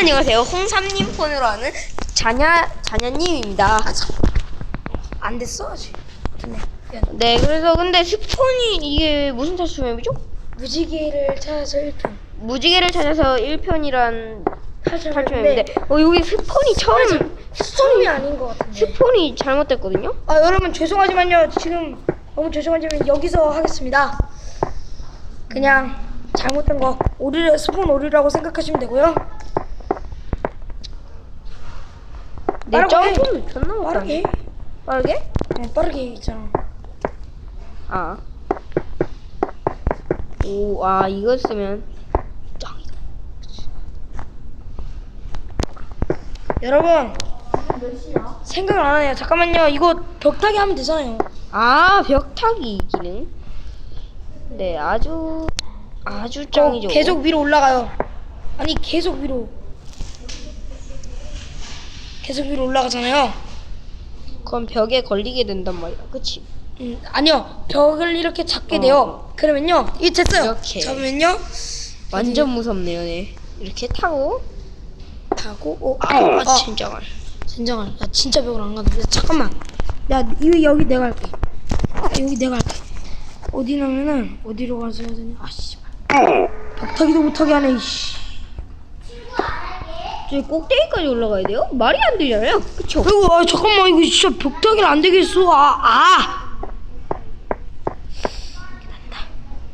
안녕하세요. 홍삼님 폰으로 하는 자냐 자냐님입니다. 안 됐어 아직. 미안. 네, 그래서 근데 스폰이 이게 무슨 탈출맵이죠? 무지개를 찾아서 1편. 무지개를 찾아서 1편이란 탈출맵인데 탈출맵인데 어 여기 스폰이 처음 스톰이 아닌 것 같은데. 스폰이 잘못됐거든요. 아 여러분 죄송하지만요 지금 너무 죄송하지만 여기서 하겠습니다. 그냥 잘못된 거 오류 스폰 오류라고 생각하시면 되고요. 내 빠르게 해. 점프는 존나 빠르게. 못하네. 빠르게? 네, 빠르게 있잖아. 아. 오, 아 이거 쓰면 짱이다. 여러분 생각을 안 하네요. 잠깐만요. 이거 벽타기 하면 되잖아요. 아 벽타기 기능. 네, 아주 아주 짱이죠. 어, 계속 위로 올라가요. 아니 계속 위로. 계속 위로 올라가잖아요. 그럼 벽에 걸리게 된단 말이야. 그치? 음, 아니요. 벽을 이렇게 잡게 어. 돼요. 그러면요. 이 됐어요. 이렇게. 잡으면요. 완전 무섭네요, 네. 이렇게 타고 타고 어, 아, 아, 진짜 말. 진정을. 야 진짜 벽을 안 가는데 잠깐만. 야 이거 여기 내가 할게. 야, 여기 내가 할게. 어디 나면은 어디로 가서 해야 되냐? 아 씨발. 벽타기도 못하게 하네. 이씨. 저기 꼭대기까지 올라가야 돼요? 말이 안 되잖아요. 그쵸? 아이고 아, 잠깐만 이거 진짜 벽타기를 안 되겠어. 아 아.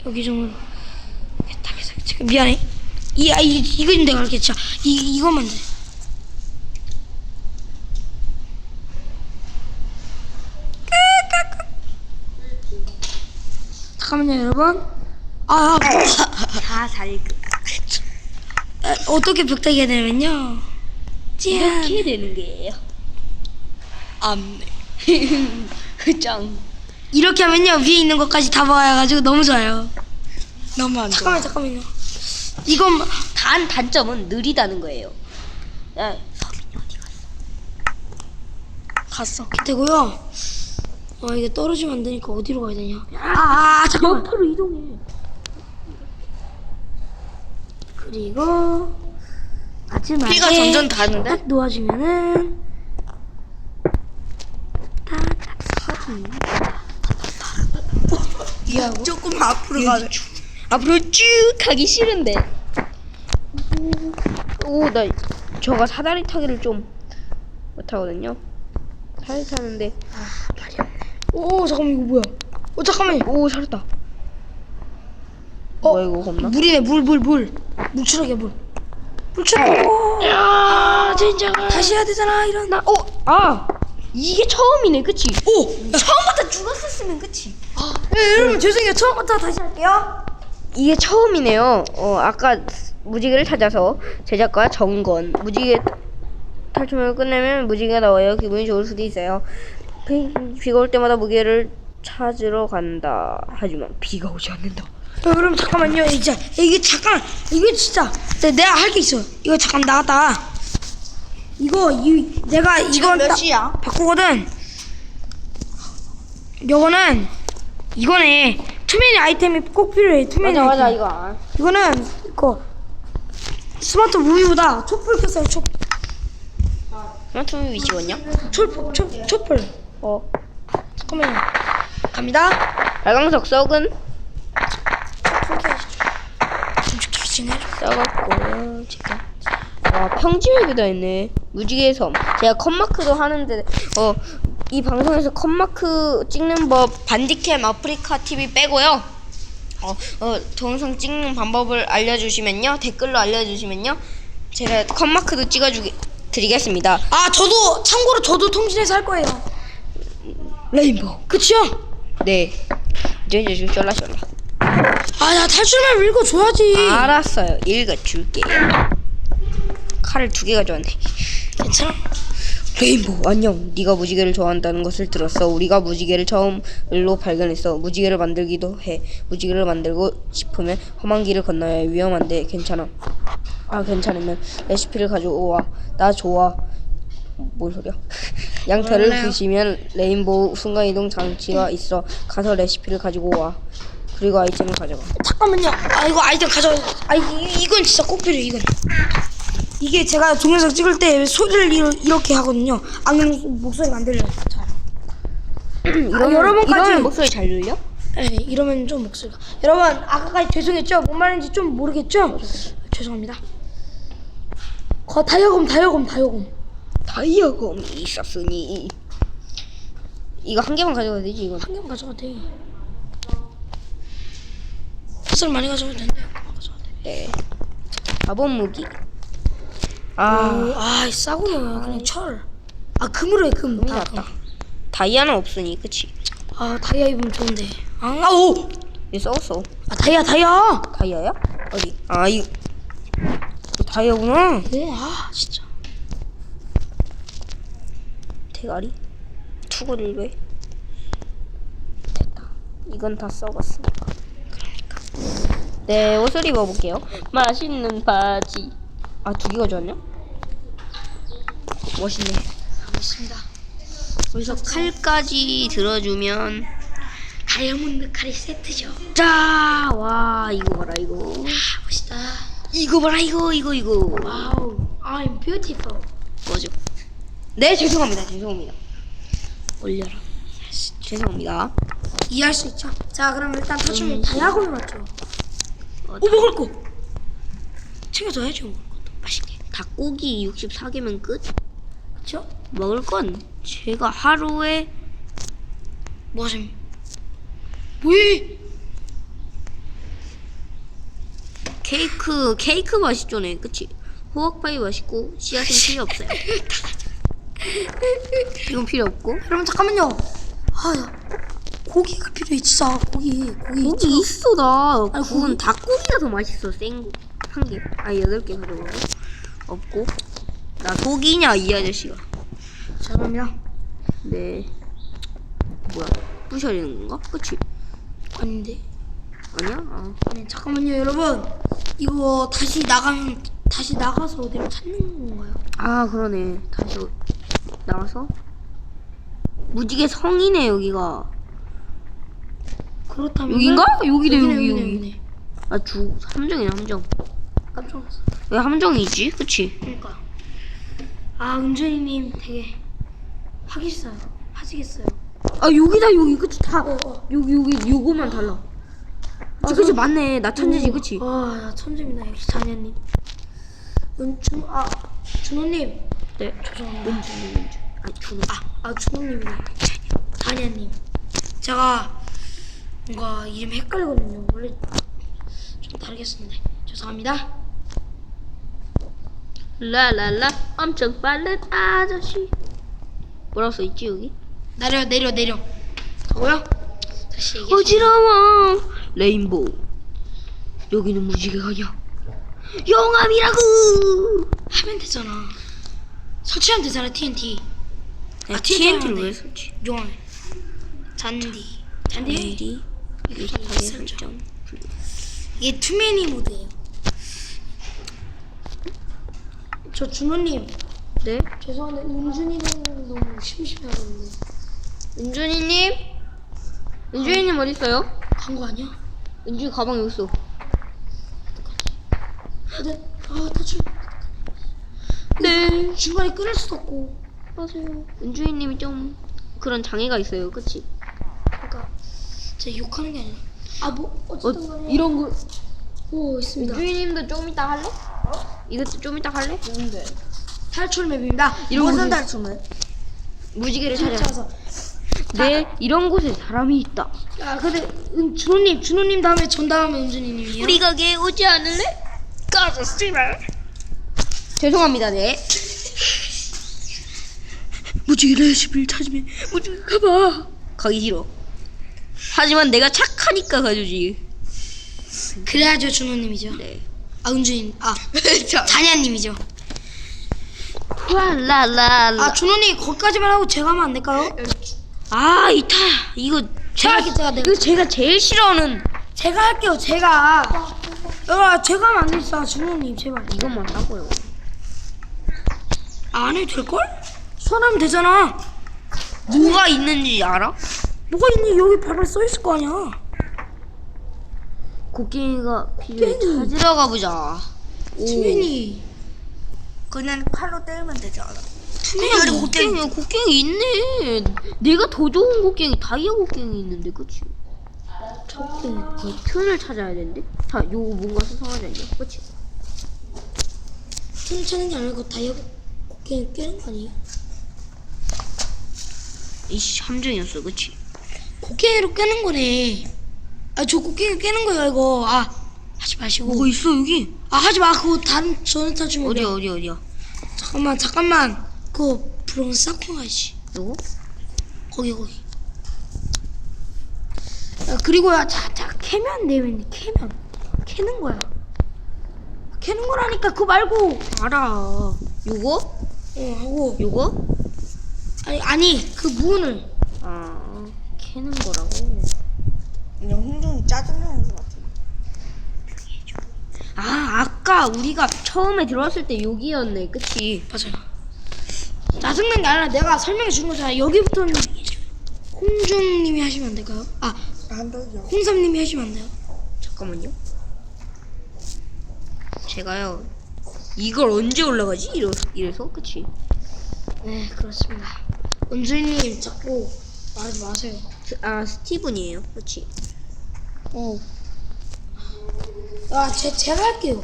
여기 좀 벽타기 지금 미안해. 이, 아, 이좀 내가. 진짜 이 이것만 돼. 잠깐만요 여러분. 아, 다 살고. 아 어떻게 벽타기 되냐면요. 짠. 이렇게 되는 거예요. 안네. 짱. 이렇게 하면요 위에 있는 것까지 다 보여가지고 너무 좋아요. 너무 안 잠깐만 잠깐만요. 이건 단 단점은 느리다는 거예요. 야, 서민이 어디 갔어? 갔어. 되고요. 아 이게 떨어지면 안 되니까 어디로 가야 되냐? 아, 아 잠깐만. 옆으로 이동해. 그리고 마지막에 피가 점점 닿는데? 딱 놓아주면은 딱 서기. 야, 조금 앞으로 가자. 앞으로 쭉 가기 싫은데. 오, 나 저가 사다리 타기를 좀 못하거든요. 사다리 타는데 오 잠깐만 이거 뭐야? 오 잠깐만. 오 살았다. 어, 뭐야 이거 겁나? 물이네 물 물 물. 물추락이야 물. 물추락. 야 진짜. 다시 해야 되잖아 이런. 나 어, 아 이게 처음이네, 그치? 오. 처음부터 죽었었으면 그치? 네, 여러분 죄송해요 처음부터 다시 할게요. 이게 처음이네요. 어 아까 무지개를 찾아서 제작과 정건 무지개 탈출을 끝내면 무지개가 나와요. 기분이 좋을 수도 있어요. 비, 비가 올 때마다 무게를 찾으러 간다. 하지만 비가 오지 않는다. 야, 여러분 잠깐만요. 이제 이게 잠깐 이거 진짜 내, 내가 할 게 있어. 이거 잠깐 나갔다. 이거 이 내가 이거 시야? 바꾸거든. 요거는 이거네. 투명이 아이템이 꼭 필요해. 투명이 맞아 맞아. 이거 안. 이거는 이거 스마트 무비보다 촛불 켰어요. 촛 스마트 무비 지웠냐? 촛불 촛 촛불. 어. 잠깐만요. 갑니다. 발광석 썩은 좀 키치네. 썩었고 제가 아 평지맵이다 했네. 무지개 섬 제가 컷마크도 하는데 어 이 방송에서 컷마크 찍는 법 반디캠 아프리카 TV 빼고요. 어, 어 동영상 찍는 방법을 알려주시면요. 댓글로 알려주시면요. 제가 컷마크도 찍어주기 드리겠습니다. 아 저도 참고로 저도 통신에서 할 거예요. 레인보우. 그치요? 네. 이제 이제 좀 쫄라쫄라 아야 탈출만 읽어줘야지. 알았어요. 읽어줄게요 칼을 두 개 가져왔네. 괜찮아. 레인보우 안녕. 네가 무지개를 좋아한다는 것을 들었어. 우리가 무지개를 처음으로 발견했어. 무지개를 만들기도 해. 무지개를 만들고 싶으면 험한 길을 건너야 해. 위험한데 괜찮아. 아 괜찮으면 레시피를 가져와. 나 좋아. 뭔 소리야? 양털을. 부시면 레인보우 순간이동 장치가 있어. 가서 레시피를 가지고 와 그리고 아이템을 가져가 잠깐만요. 아 이거 아이템 가져. 아 이, 이건 진짜 꼭 필요해 이건. 이게 제가 동영상 찍을 때 소리를 이러- 이렇게 하거든요. 안 그러면 목소리가 안 들려요. 잘. 이러면, 여러분까지- 이러면 목소리 잘 들려? 네, 이러면 좀 목소리가. 여러분 아까까지 죄송했죠? 뭔 말인지 좀 모르겠죠? 죄송합니다. 거 다이아검 다이아검 다이아검. 다이아검이 있었으니 이거 한 개만 가져가야 되지 이건 한 개만 가져가도 돼. 햇살 많이 가져가도 된대. 네 자본 무기 아, 아아 싸구려 그냥 철. 아 금으로 해 금. 다 낫다 금. 다이아는 없으니 그치 아 다이아 입으면 좋은데. 아, 아 오. 얘 써왔어 아 다이아 다이아. 다이아야? 어디? 아 이거 다이아구나 네, 아 진짜. 대가리 투구를 왜 됐다 이건 다 그러니까 네 옷을 입어볼게요 맛있는 바지 아 두 개가 좋았냐? 멋있네 알겠습니다. 여기서 칼까지 들어주면 다이아몬드 칼이 세트죠. 짜와 이거 봐라 이거 아 멋있다. 이거 봐라 이거 이거 이거 와우. I'm beautiful. 뭐죠? 네 죄송합니다 죄송합니다 올려라. 죄송합니다 이해할 수 있죠. 자 그럼 일단 탈출을 음. 다이아곤을 맞죠. 어, 오 먹을 거. 챙겨줘야죠 먹을 것도 맛있게. 닭고기 64개면 끝? 그렇죠? 먹을 건 제가 하루에 뭐하셈? 뭐해? 케이크 케이크 맛있죠네 그치? 호박파이 맛있고 씨앗은 필요 없어요 이건 필요 없고 여러분 잠깐만요. 아야 고기가 필요해 진짜 고기 고기. 고기 있어 나 아니, 그건 고기- 닭고기가 더 맛있어 생한개 아니 여덟 개 가져가고 없고 나 고기냐 이 아저씨가 잠깐만요. 네 뭐야 부셔야 되는 건가? 그치? 아닌데. 아니야? 아. 네 잠깐만요 여러분. 이거 다시 나가면 다시 나가서 어디로 찾는 건가요? 아 그러네 다시 어- 나와서 무지개 성이네 여기가 그렇다면 여긴가? 여기네 여기 여기네, 여기 여기네. 아 주 함정이네 함정 깜짝 놀랐어. 왜 함정이지? 그치? 그러니까. 아 은준이님 되게 하겠어요. 하시겠어요. 아 여기다 여기 그치 다 어, 어. 여기 여기 요거만 달라 그치 그치 맞네 나 천재지 그치? 아, 나 천재입니다. 역시 자녀님. 은준 아 준호님. 네 죄송합니다. 은주 은주 아니 준호 아, 아 준호님이네. 자녀님. 제가 뭔가 이름 헷갈리거든요. 원래 좀 다르게 쓰는데 죄송합니다. 라라라 엄청 빠른 아저씨 뭐라고 써있지 여기? 내려 내려 내려. 하고요. 다시 얘기해. 어지러워 레인보우 여기는 무지개가 아니야 영암이라고 하면 되잖아. 설치하면 되잖아 TNT. 아, 아, TNT를 TNT 왜 썼지? 용암. 잔디. 잔디. 디 이렇게 설정. 이게 투메니 모드예요. 저 준호님 네 죄송한데 은준이는 너무 심심해하는데 은준이님 은준이님 어디 있어요? 간 거 아니야? 은준이 가방 여기 있어 근데 아 탈출 네 중간에 끊을 수도 없고 맞아요 은준이님이 좀 그런 장애가 있어요 그치? 제가 욕하는 게 아니라. 아 뭐 어쨌든 간에 이런 거 오 있습니다. 은준이님도 좀 이따 할래? 이것도 좀 이따 할래? 뭔데? 탈출 맵입니다. 이런 무슨 곳에- 탈출 맵? 무지개를 찾아 찾아서 네 이런 곳에 사람이 있다. 아 근데 은, 준호님 준호님 다음에 전 다음에 은준이님이요? 우리 가게에 오지 않을래? 가서 씨발. 죄송합니다 네. 무지개 레시피를 찾으면 무지개 가봐. 가기 싫어 하지만 내가 착하니까 가주지. 그래야죠 준호님이죠. 네. 아 은준이 아 자냐님이죠. 아 준호님 거기까지만 하고 제가 하면 안 될까요? 아 이타. 이거 제가 제가 내가. 이거 제가 제일 싫어하는. 제가 할게요 제가. 야 제가 하면 안 되겠어. 준호님 제발. 이것만 따고요. 아, 안 해도 될걸? 손하면 되잖아. 뭐가 있는지 알아? 뭐가 있니 여기 발발 써있을 거 아니야 곡괭이가 필요해 곡괭이. 찾으러 가보자 오. 지민이 그냥 칼로 때리면 되지 않아? 투명한 곡괭이 곡괭이 있네. 내가 더 좋은 곡괭이 다이아 곡괭이 있는데 그치? 그 튼을 찾아야 되는데. 자, 요거 뭔가 수상하지 않냐? 그치? 틈 차는 게 아니고 다이아 곡괭이 깨는 거 아니에요? 이씨 함정이었어, 그치? 곡괭이로 깨는 거네. 아 저 곡괭이 깨는 거예요 이거. 아 하지 마시고. 뭐가 있어 여기? 아 하지 마 그거 다른 전에 타주면 어디야 어디 어디야? 잠깐만 잠깐만 그거 부러운 싹콩 아저씨 요거? 거기 거기. 야, 그리고야 자 자 캐면 되면 캐면 캐는 거야. 캐는 거라니까 그거 말고. 알아. 요거? 어 하고 요거? 아니 아니 그 문을 아 캐는 거라고. 그냥 홍중이 짜증나는 것 같아. 아 아까 우리가 처음에 들어왔을 때 여기였네, 그치? 맞아요. 짜증난 게 아니라 내가 설명해 주는 거잖아. 여기부터는 홍중님이 하시면 안 될까요? 아 안 되죠. 홍삼님이 하시면 안 돼요? 잠깐만요. 제가요. 이걸 언제 올라가지? 이러, 이래서 그치? 네 그렇습니다. 은주님 자꾸 말하지 마세요. 스- 아 스티븐이에요, 그치? 어. 아, 제, 제가 할게요.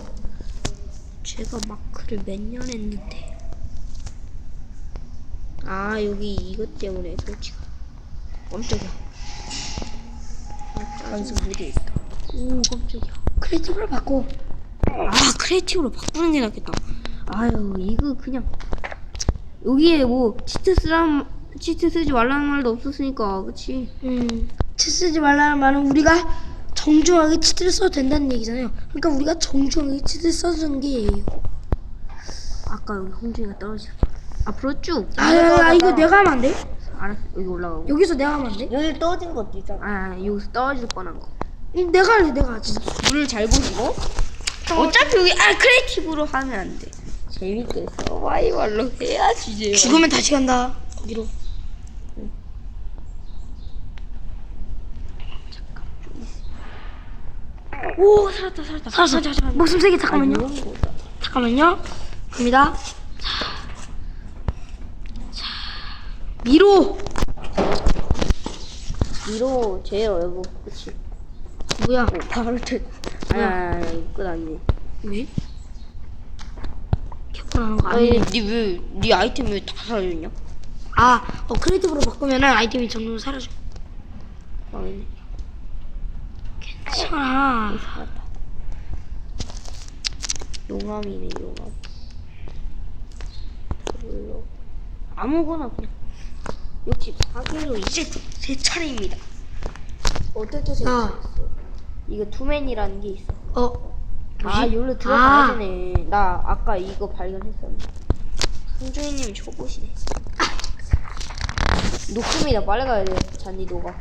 제가 마크를 몇 년 했는데. 아 여기 이것 때문에 설치가. 깜짝이야. 아, 완전 무대 있다. 오 깜짝이야. 크리에이티브를 바꿔. 아 크리에이티브로 바꾸는 게 낫겠다. 아유 이거 그냥 여기에 뭐 치트 쓰람 치트 쓰지 말라는 말도 없었으니까 그치? 음, 치 쓰지 말라는 말은 우리가 정중하게 치트를 써도 된다는 얘기잖아요. 그러니까 우리가 정중하게 치트를 써주는 게 예요. 아까 여기 홍준이가 떨어질 뻔. 앞으로 쭉. 아, 아, 아, 이거 내가 하면 안 돼? 알았어 여기 올라가고. 여기서 내가 하면 안 돼? 여기 떨어진 것도 있잖아. 아 여기서 떨어질 뻔한 거. 이 내가 할래, 내가 진짜. 물을 잘 보시고. 어차피 여기 아 크리에이티브로 하면 안 돼. 재밌게 서바이벌로 해야지. 죽으면 다시 간다. 거기로. 오 살았다 살았다. 살았어, 잠깐만. 목숨 세게 잠깐만요. 잠깐만요. 갑니다. 자, 자, 미로. 위로 제일 어려워. 그치? 뭐야? 오 바로 트. 아니 아니 아니. 왜? 캡처하는 거 아니 아니에요? 니왜니 아이템 왜 다 사라졌냐? 아, 어, 크리에이티브로 바꾸면은 아이템이 점점 사라져. 망했네. 괜찮 아. 살았다. 용암이네 용암. 별로. 아무거나 그냥. 역시 사계로 이제 제 차례입니다. 어떻게 아. 생각했어? 이거 투맨이라는 게 있어. 어, 아, 뭐지? 여기로 들어가야 아. 되네. 나 아까 이거 발견했었는데. 손주인님이 초보시네. 녹습니다. 빨리 가야 돼. 잔디 녹아.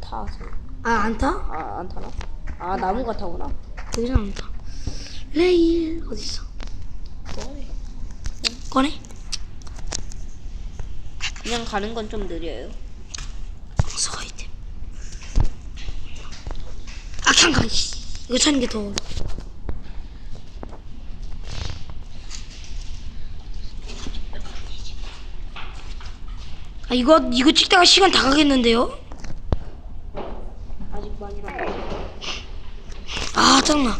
타서. 아, 안 타? 아, 안 타나? 아, 나무가 타구나. 여기서 안 타. 레일 어디 있어? 꺼내? 그냥 가는 건 좀 느려요. 서 아이템. 아. 씨. 이거 찾는 게 더. 어려워. 아, 이거 이거 찍다가 시간 다 가겠는데요? 아직 많이 남았어. 아, 짜증나.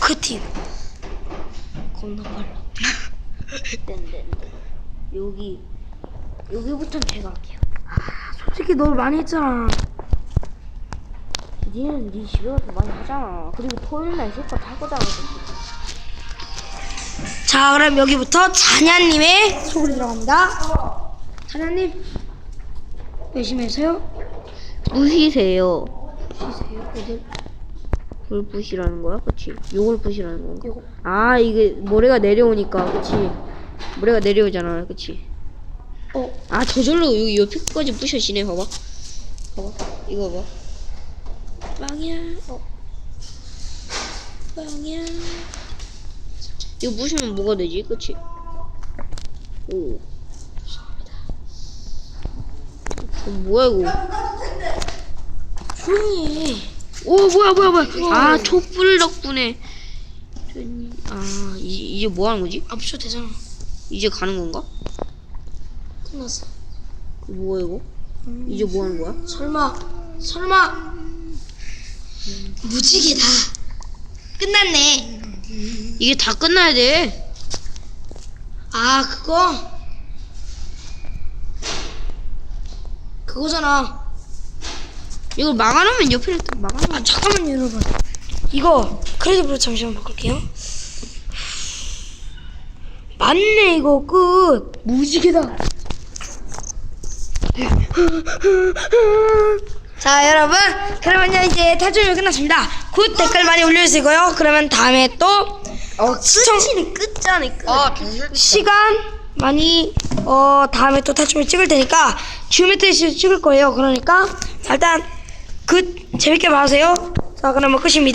커팅. 겁나 빨라. 땡땡땡. 여기, 여기부터는 제가 할게요. 솔직히 너 많이 했잖아. 니는 네 집에 가서 많이 하잖아. 그리고 토요일 날 실컷 하고 자고 자, 그럼 여기부터 잔야님의 소리 들어갑니다. 잔야님 열심히 하세요. 부시세요. 쉬세요. 어딜? 부시라는 거야? 그치? 요걸 부시라는 건가? 요거. 아, 이게 모래가 내려오니까, 그치? 모래가 내려오잖아, 그치? 어, 아, 저절로 여기 옆에까지 부셔지네, 봐봐. 봐봐. 이거 봐. 빵이야. 어. 빵이야. 이거 부시면 뭐가 되지? 그치? 오. 저 뭐야, 이거? 조용히 해. 오, 뭐야, 뭐야, 뭐야. 아, 촛불 덕분에. 아, 이, 이제 뭐 하는 거지? 아, 붙여도 되잖아. 이제 가는 건가? 끝났어. 그 뭐야 이거? 이제 뭐 하는 거야? 설마 설마 무지개다. 끝났네. 이게 다 끝나야 돼. 아 그거 그거잖아. 이걸 막아놓으면 옆에 또 막아놓으면. 아 잠깐만요 여러분. 이거 크레딧으로 잠시만 바꿀게요. 맞네 이거 끝. 무지개다. 자 여러분 그러면요 이제 탈출이 끝났습니다. 굿 댓글 많이 올려주시고요. 그러면 다음에 또 어, 끝이네 끝자네 끝. 아. 시간 많이 어 다음에 또 탈춤을 찍을 테니까 지오메트리 찍을 거예요. 그러니까 자, 일단 그 재밌게 봐주세요. 자 그러면 끝입니다.